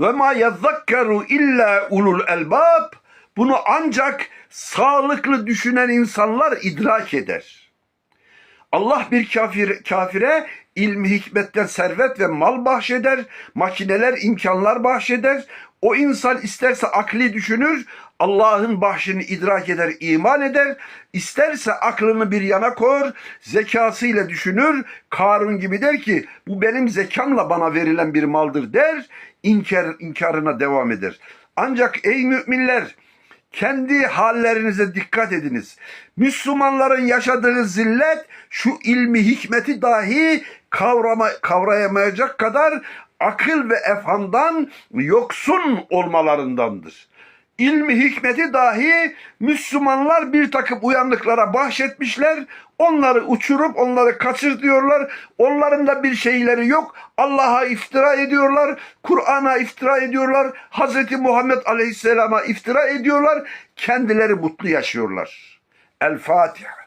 Ve ma yezekkeru illa ulul elbab. Bunu ancak sağlıklı düşünen insanlar idrak eder. Allah bir kafir, kafire ilmi hikmetten servet ve mal bahşeder, makineler, imkanlar bahşeder. O insan isterse akli düşünür, Allah'ın bahşini idrak eder, iman eder. İsterse aklını bir yana koyar, zekasıyla düşünür. Karun gibi der ki bu benim zekamla bana verilen bir maldır der. İnkar, inkarına devam eder. Ancak ey müminler kendi hallerinize dikkat ediniz. Müslümanların yaşadığı zillet şu ilmi hikmeti dahi kavrama, kavrayamayacak kadar akıl ve efhamdan yoksun olmalarındandır. İlmi hikmeti dahi Müslümanlar bir takım uyanıklara bahşetmişler. Onları uçurup onları kaçır diyorlar. Onların da bir şeyleri yok. Allah'a iftira ediyorlar. Kur'an'a iftira ediyorlar. Hazreti Muhammed Aleyhisselam'a iftira ediyorlar. Kendileri mutlu yaşıyorlar. El Fatiha.